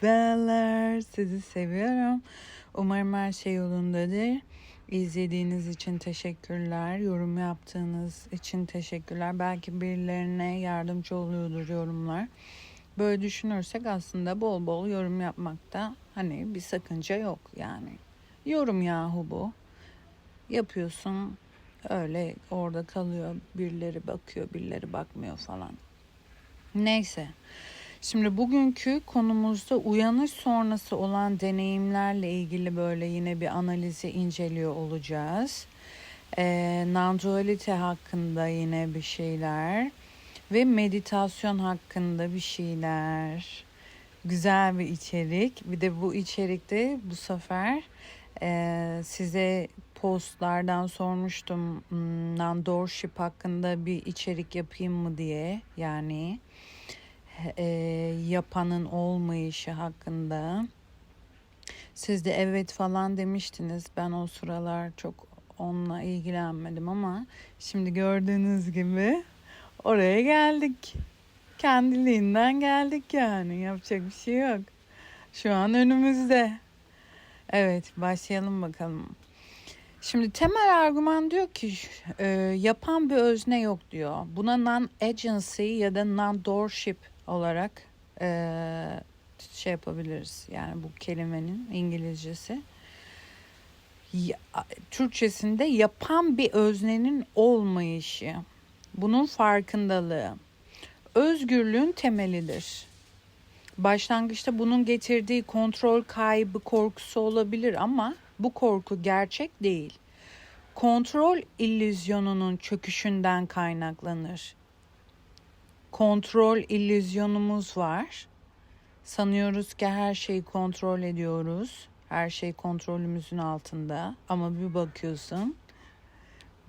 güzeller. Sizi seviyorum. Umarım her şey yolundadır. İzlediğiniz için teşekkürler. Yorum yaptığınız için teşekkürler. Belki birilerine yardımcı oluyordur yorumlar. Böyle düşünürsek aslında bol bol yorum yapmakta hani bir sakınca yok yani. Yorum yahu bu. Yapıyorsun öyle orada kalıyor. Birileri bakıyor, birileri bakmıyor falan. Neyse. Şimdi bugünkü konumuzda uyanış sonrası olan deneyimlerle ilgili böyle yine bir analizi inceliyor olacağız. Ee, non-dualite hakkında yine bir şeyler ve meditasyon hakkında bir şeyler. Güzel bir içerik. Bir de bu içerikte bu sefer e, size postlardan sormuştum hmm, non-doorship hakkında bir içerik yapayım mı diye. Yani e, yapanın olmayışı hakkında. Siz de evet falan demiştiniz. Ben o sıralar çok onunla ilgilenmedim ama şimdi gördüğünüz gibi oraya geldik. Kendiliğinden geldik yani. Yapacak bir şey yok. Şu an önümüzde. Evet başlayalım bakalım. Şimdi temel argüman diyor ki e, yapan bir özne yok diyor. Buna non-agency ya da non-doorship olarak e, şey yapabiliriz. Yani bu kelimenin İngilizcesi. Ya, Türkçesinde yapan bir öznenin olmayışı. Bunun farkındalığı. Özgürlüğün temelidir. Başlangıçta bunun getirdiği kontrol kaybı korkusu olabilir ama bu korku gerçek değil. Kontrol illüzyonunun çöküşünden kaynaklanır. Kontrol illüzyonumuz var. Sanıyoruz ki her şeyi kontrol ediyoruz. Her şey kontrolümüzün altında ama bir bakıyorsun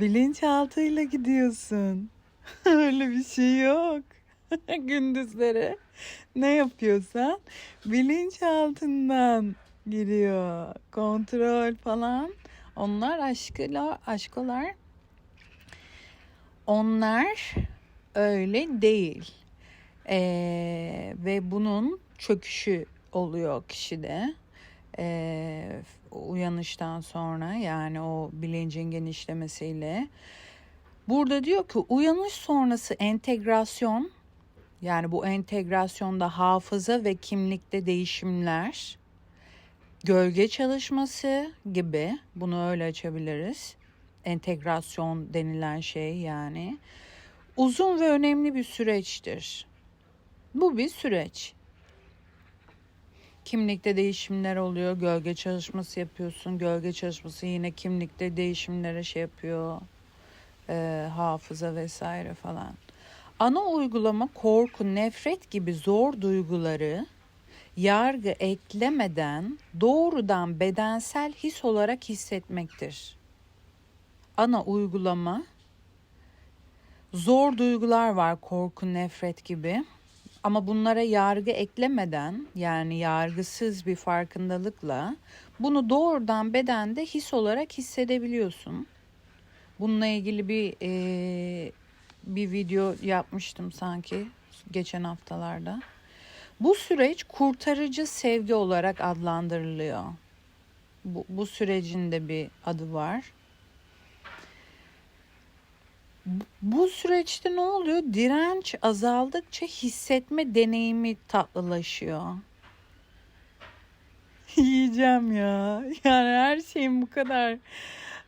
bilinçaltıyla gidiyorsun. Öyle bir şey yok. Gündüzleri ne yapıyorsan bilinçaltından giriyor. Kontrol falan. Onlar aşkılar, aşkolar. Onlar öyle değil. Ee, ve bunun çöküşü oluyor kişide. Ee, uyanıştan sonra yani o bilincin genişlemesiyle. Burada diyor ki uyanış sonrası entegrasyon yani bu entegrasyonda hafıza ve kimlikte değişimler, gölge çalışması gibi bunu öyle açabiliriz. Entegrasyon denilen şey yani uzun ve önemli bir süreçtir. Bu bir süreç. Kimlikte değişimler oluyor, gölge çalışması yapıyorsun. Gölge çalışması yine kimlikte değişimlere şey yapıyor, e, hafıza vesaire falan. Ana uygulama korku, nefret gibi zor duyguları yargı eklemeden doğrudan bedensel his olarak hissetmektir. Ana uygulama zor duygular var korku, nefret gibi. Ama bunlara yargı eklemeden yani yargısız bir farkındalıkla bunu doğrudan bedende his olarak hissedebiliyorsun. Bununla ilgili bir e, bir video yapmıştım sanki geçen haftalarda. Bu süreç kurtarıcı sevgi olarak adlandırılıyor. Bu, bu sürecin de bir adı var. Bu süreçte ne oluyor? Direnç azaldıkça hissetme deneyimi tatlılaşıyor. Yiyeceğim ya. Yani her şeyin bu kadar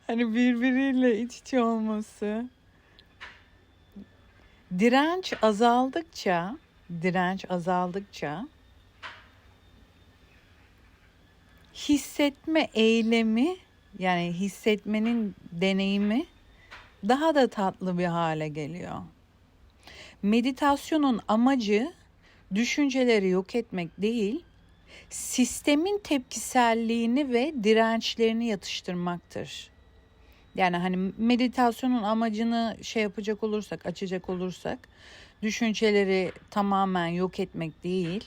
hani birbiriyle iç içe olması. Direnç azaldıkça, direnç azaldıkça hissetme eylemi yani hissetmenin deneyimi daha da tatlı bir hale geliyor. Meditasyonun amacı düşünceleri yok etmek değil, sistemin tepkiselliğini ve dirençlerini yatıştırmaktır. Yani hani meditasyonun amacını şey yapacak olursak, açacak olursak düşünceleri tamamen yok etmek değil.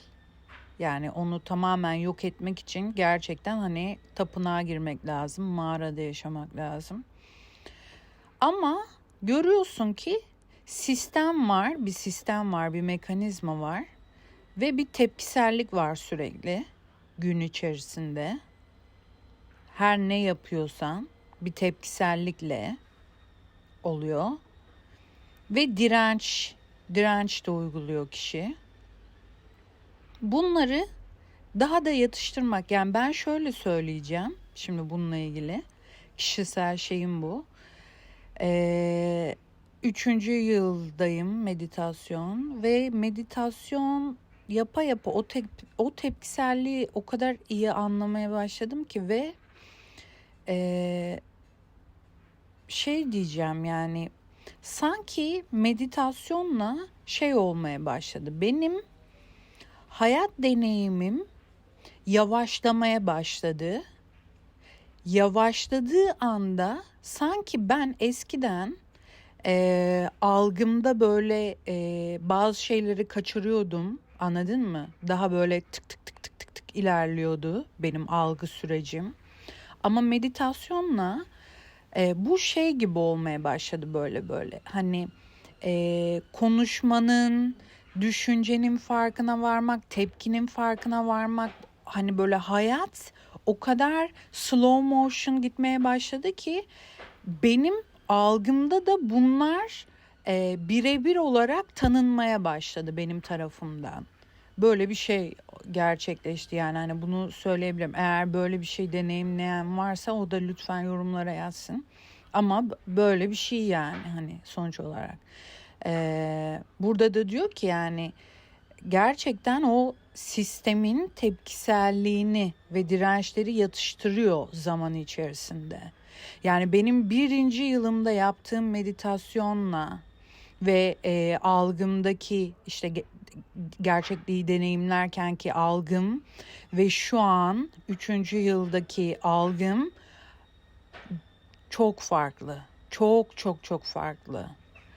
Yani onu tamamen yok etmek için gerçekten hani tapınağa girmek lazım, mağarada yaşamak lazım. Ama görüyorsun ki sistem var, bir sistem var, bir mekanizma var Ve bir tepkisellik var sürekli gün içerisinde. Her ne yapıyorsan bir tepkisellikle oluyor. Ve direnç, direnç de uyguluyor kişi. Bunları daha da yatıştırmak yani ben şöyle söyleyeceğim şimdi bununla ilgili kişisel şeyim bu. Ee, üçüncü yıldayım meditasyon ve meditasyon yapa yapa o, tep o tepkiselliği o kadar iyi anlamaya başladım ki ve e, şey diyeceğim yani sanki meditasyonla şey olmaya başladı. Benim hayat deneyimim yavaşlamaya başladı. Yavaşladığı anda sanki ben eskiden e, algımda böyle e, bazı şeyleri kaçırıyordum. Anladın mı? Daha böyle tık tık tık tık tık tık ilerliyordu benim algı sürecim. Ama meditasyonla e, bu şey gibi olmaya başladı böyle böyle. Hani e, konuşmanın, düşüncenin farkına varmak, tepkinin farkına varmak. Hani böyle hayat o kadar slow motion gitmeye başladı ki benim algımda da bunlar e, birebir olarak tanınmaya başladı benim tarafımdan. Böyle bir şey gerçekleşti yani hani bunu söyleyebilirim. Eğer böyle bir şey deneyimleyen varsa o da lütfen yorumlara yazsın. Ama böyle bir şey yani hani sonuç olarak. Ee, burada da diyor ki yani gerçekten o sistemin tepkiselliğini ve dirençleri yatıştırıyor zaman içerisinde. Yani benim birinci yılımda yaptığım meditasyonla ve e, algımdaki işte ge- gerçekliği deneyimlerken ki algım ve şu an üçüncü yıldaki algım çok farklı. Çok çok çok farklı.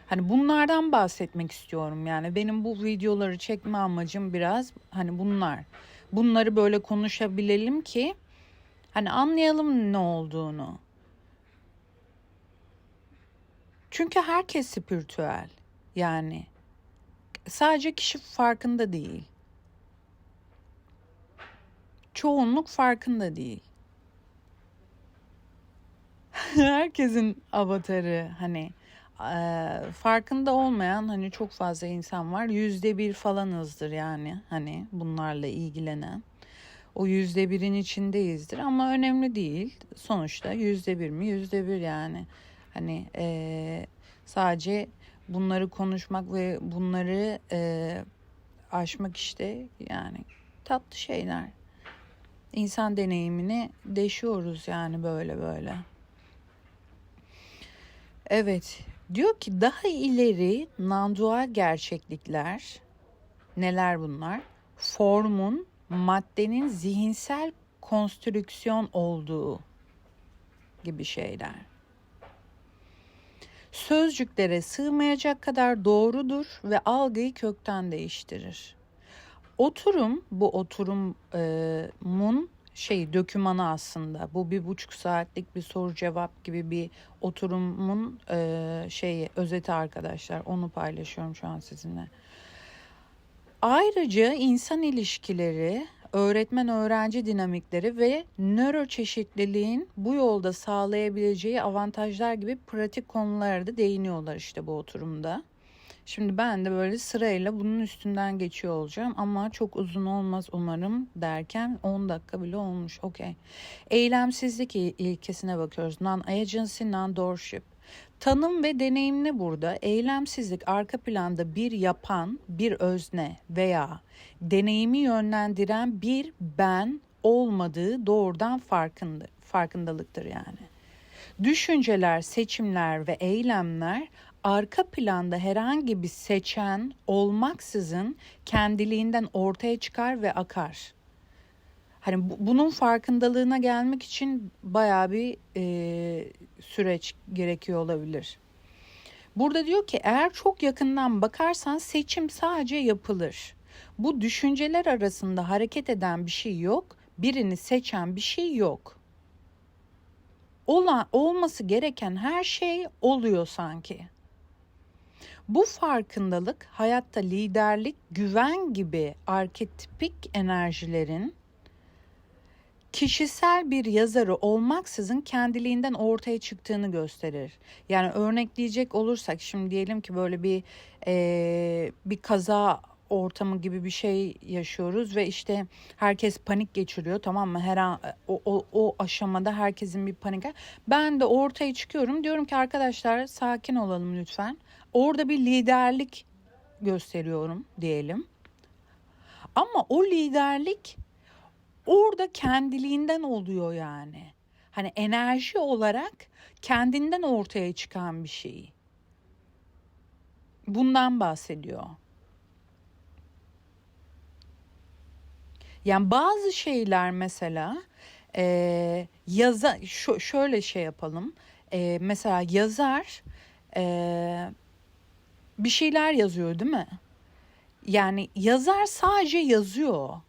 Hani bunlardan bahsetmek istiyorum yani benim bu videoları çekme amacım biraz hani bunlar. Bunları böyle konuşabilelim ki hani anlayalım ne olduğunu. Çünkü herkes spiritüel yani sadece kişi farkında değil. Çoğunluk farkında değil. Herkesin avatarı hani farkında olmayan hani çok fazla insan var. Yüzde bir falanızdır yani hani bunlarla ilgilenen. O yüzde birin içindeyizdir ama önemli değil. Sonuçta yüzde bir mi? Yüzde bir yani. Hani e, sadece bunları konuşmak ve bunları e, aşmak işte yani tatlı şeyler. İnsan deneyimini deşiyoruz yani böyle böyle. Evet, diyor ki daha ileri nandual gerçeklikler neler bunlar? Formun, maddenin zihinsel konstrüksiyon olduğu gibi şeyler. Sözcüklere sığmayacak kadar doğrudur ve algıyı kökten değiştirir. Oturum, bu oturumun şey dökümanı aslında. Bu bir buçuk saatlik bir soru cevap gibi bir oturumun e, şeyi özeti arkadaşlar. Onu paylaşıyorum şu an sizinle. Ayrıca insan ilişkileri, öğretmen öğrenci dinamikleri ve nöroçeşitliliğin bu yolda sağlayabileceği avantajlar gibi pratik konulara da değiniyorlar işte bu oturumda. Şimdi ben de böyle sırayla bunun üstünden geçiyor olacağım ama çok uzun olmaz umarım derken 10 dakika bile olmuş. Okey. Eylemsizlik ilkesine bakıyoruz. Non-agency, non-doorship. Tanım ve deneyim ne burada? Eylemsizlik arka planda bir yapan, bir özne veya deneyimi yönlendiren bir ben olmadığı doğrudan farkında, farkındalıktır yani. Düşünceler, seçimler ve eylemler arka planda herhangi bir seçen olmaksızın kendiliğinden ortaya çıkar ve akar. Hani bu, bunun farkındalığına gelmek için baya bir e, süreç gerekiyor olabilir. Burada diyor ki eğer çok yakından bakarsan seçim sadece yapılır. Bu düşünceler arasında hareket eden bir şey yok, birini seçen bir şey yok. Olan olması gereken her şey oluyor sanki. Bu farkındalık hayatta liderlik, güven gibi arketipik enerjilerin kişisel bir yazarı olmaksızın kendiliğinden ortaya çıktığını gösterir. Yani örnekleyecek olursak şimdi diyelim ki böyle bir eee, bir kaza ortamı gibi bir şey yaşıyoruz ve işte herkes panik geçiriyor tamam mı? Her an o, o, o aşamada herkesin bir panik. Ben de ortaya çıkıyorum diyorum ki arkadaşlar sakin olalım lütfen. Orada bir liderlik gösteriyorum diyelim. Ama o liderlik orada kendiliğinden oluyor yani. Hani enerji olarak kendinden ortaya çıkan bir şey. Bundan bahsediyor. Yani bazı şeyler mesela e, yaza şöyle şey yapalım. E, mesela yazar e, bir şeyler yazıyor değil mi? Yani yazar sadece yazıyor.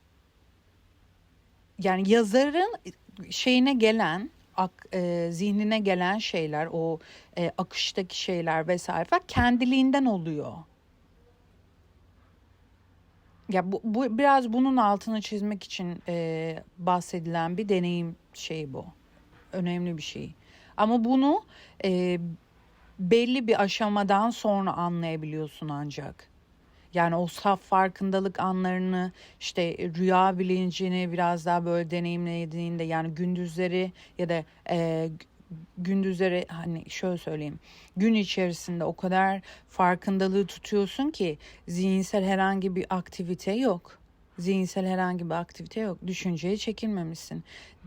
Yani yazarın şeyine gelen ak, e, zihnine gelen şeyler o e, akıştaki şeyler vesaire kendiliğinden oluyor. Ya bu, bu biraz bunun altını çizmek için e, bahsedilen bir deneyim şey bu. Önemli bir şey. Ama bunu e, belli bir aşamadan sonra anlayabiliyorsun ancak. Yani o saf farkındalık anlarını işte rüya bilincini biraz daha böyle deneyimlediğinde yani gündüzleri ya da e, gündüzleri hani şöyle söyleyeyim gün içerisinde o kadar farkındalığı tutuyorsun ki zihinsel herhangi bir aktivite yok. Zihinsel herhangi bir aktivite yok. Düşünceye çekilmemişsin.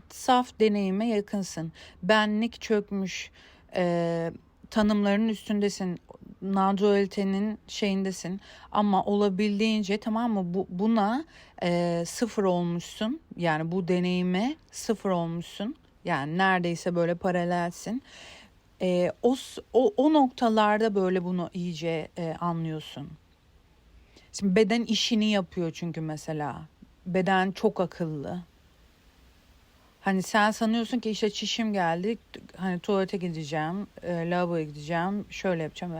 Saf deneyime yakınsın. Benlik çökmüş. E, tanımların üstündesin. Non-dualitenin şeyindesin. Ama olabildiğince tamam mı bu, buna e, sıfır olmuşsun. Yani bu deneyime sıfır olmuşsun. Yani neredeyse böyle paralelsin. E, o, o, o noktalarda böyle bunu iyice e, anlıyorsun. Şimdi beden işini yapıyor çünkü mesela. Beden çok akıllı. Hani sen sanıyorsun ki işte çişim geldi. Hani tuvalete gideceğim, e, lavaboya gideceğim, şöyle yapacağım.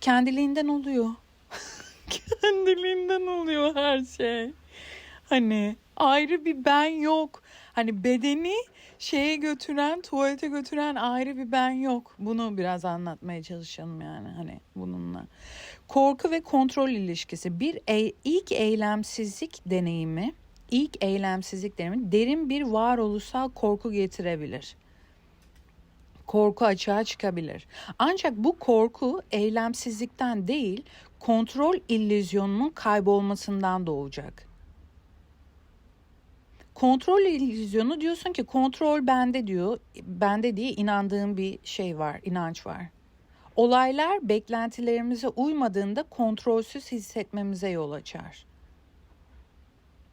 Kendiliğinden oluyor. Kendiliğinden oluyor her şey. Hani ayrı bir ben yok. Hani bedeni şeye götüren, tuvalete götüren ayrı bir ben yok. Bunu biraz anlatmaya çalışalım yani hani bununla. Korku ve kontrol ilişkisi. Bir e- ilk eylemsizlik deneyimi, ilk eylemsizlik deneyimi derin bir varoluşsal korku getirebilir. Korku açığa çıkabilir. Ancak bu korku eylemsizlikten değil, kontrol illüzyonunun kaybolmasından doğacak. Kontrol illüzyonu diyorsun ki kontrol bende diyor. Bende diye inandığım bir şey var, inanç var. Olaylar beklentilerimize uymadığında kontrolsüz hissetmemize yol açar.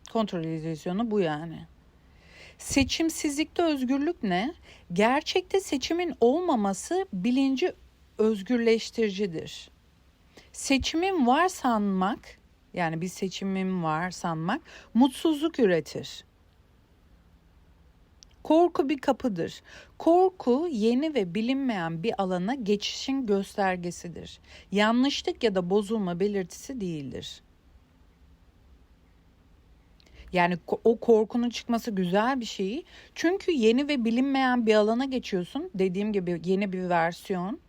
Kontrol illüzyonu bu yani. Seçimsizlikte özgürlük ne? Gerçekte seçimin olmaması bilinci özgürleştiricidir. Seçimin var sanmak, yani bir seçimim var sanmak mutsuzluk üretir. Korku bir kapıdır. Korku yeni ve bilinmeyen bir alana geçişin göstergesidir. Yanlışlık ya da bozulma belirtisi değildir. Yani o korkunun çıkması güzel bir şey. Çünkü yeni ve bilinmeyen bir alana geçiyorsun. Dediğim gibi yeni bir versiyon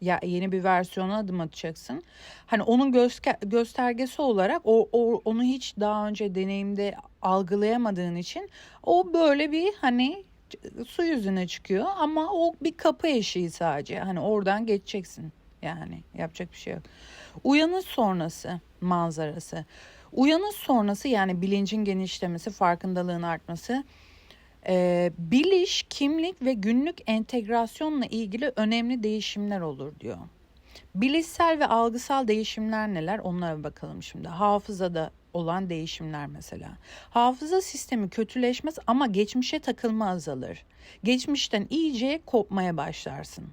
ya yeni bir versiyona adım atacaksın. Hani onun göster- göstergesi olarak o, o onu hiç daha önce deneyimde algılayamadığın için o böyle bir hani su yüzüne çıkıyor ama o bir kapı eşiği sadece. Hani oradan geçeceksin. Yani yapacak bir şey yok. Uyanış sonrası manzarası. Uyanış sonrası yani bilincin genişlemesi, farkındalığın artması e, biliş, kimlik ve günlük entegrasyonla ilgili önemli değişimler olur diyor. Bilişsel ve algısal değişimler neler? Onlara bakalım şimdi. Hafızada olan değişimler mesela. Hafıza sistemi kötüleşmez ama geçmişe takılma azalır. Geçmişten iyice kopmaya başlarsın.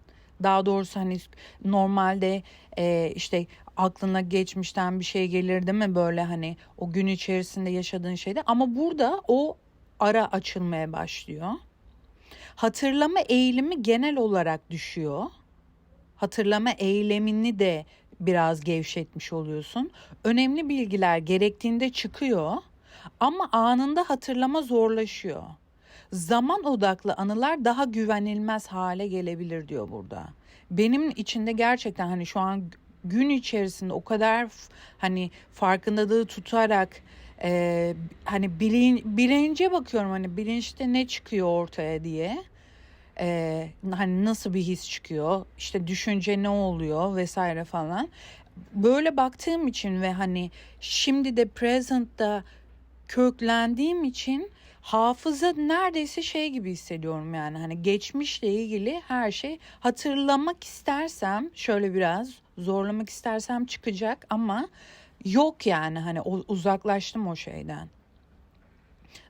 Daha doğrusu hani normalde e, işte aklına geçmişten bir şey gelir değil mi böyle hani o gün içerisinde yaşadığın şeyde ama burada o ara açılmaya başlıyor. Hatırlama eğilimi genel olarak düşüyor. Hatırlama eylemini de biraz gevşetmiş oluyorsun. Önemli bilgiler gerektiğinde çıkıyor ama anında hatırlama zorlaşıyor. Zaman odaklı anılar daha güvenilmez hale gelebilir diyor burada. Benim içinde gerçekten hani şu an gün içerisinde o kadar hani farkındalığı tutarak e, hani bilin, bilince bakıyorum hani bilinçte ne çıkıyor ortaya diye. E, hani nasıl bir his çıkıyor işte düşünce ne oluyor vesaire falan. Böyle baktığım için ve hani şimdi de present'ta köklendiğim için hafıza neredeyse şey gibi hissediyorum yani hani geçmişle ilgili her şey hatırlamak istersem şöyle biraz zorlamak istersem çıkacak ama yok yani hani uzaklaştım o şeyden.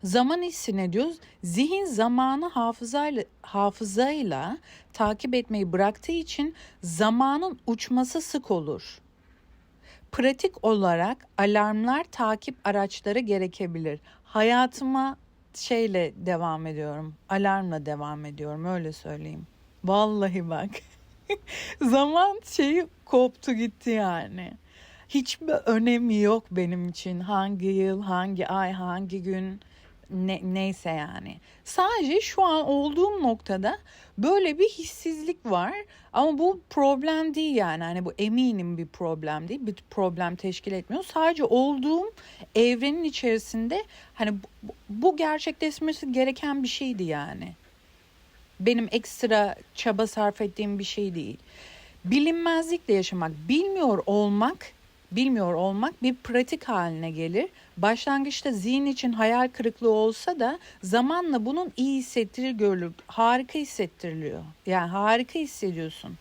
Zaman hissi ne diyoruz? Zihin zamanı hafızayla, hafızayla takip etmeyi bıraktığı için zamanın uçması sık olur. Pratik olarak alarmlar takip araçları gerekebilir. Hayatıma şeyle devam ediyorum. Alarmla devam ediyorum öyle söyleyeyim. Vallahi bak. Zaman şeyi koptu gitti yani. Hiçbir önemi yok benim için. Hangi yıl, hangi ay, hangi gün ne, neyse yani. Sadece şu an olduğum noktada böyle bir hissizlik var. Ama bu problem değil yani. Hani bu eminim bir problem değil. Bir problem teşkil etmiyor. Sadece olduğum evrenin içerisinde hani bu, bu gerçekleşmesi gereken bir şeydi yani. Benim ekstra çaba sarf ettiğim bir şey değil. Bilinmezlikle yaşamak, bilmiyor olmak, bilmiyor olmak bir pratik haline gelir. Başlangıçta zihin için hayal kırıklığı olsa da zamanla bunun iyi hissettirir görülür. Harika hissettiriliyor. Yani harika hissediyorsun.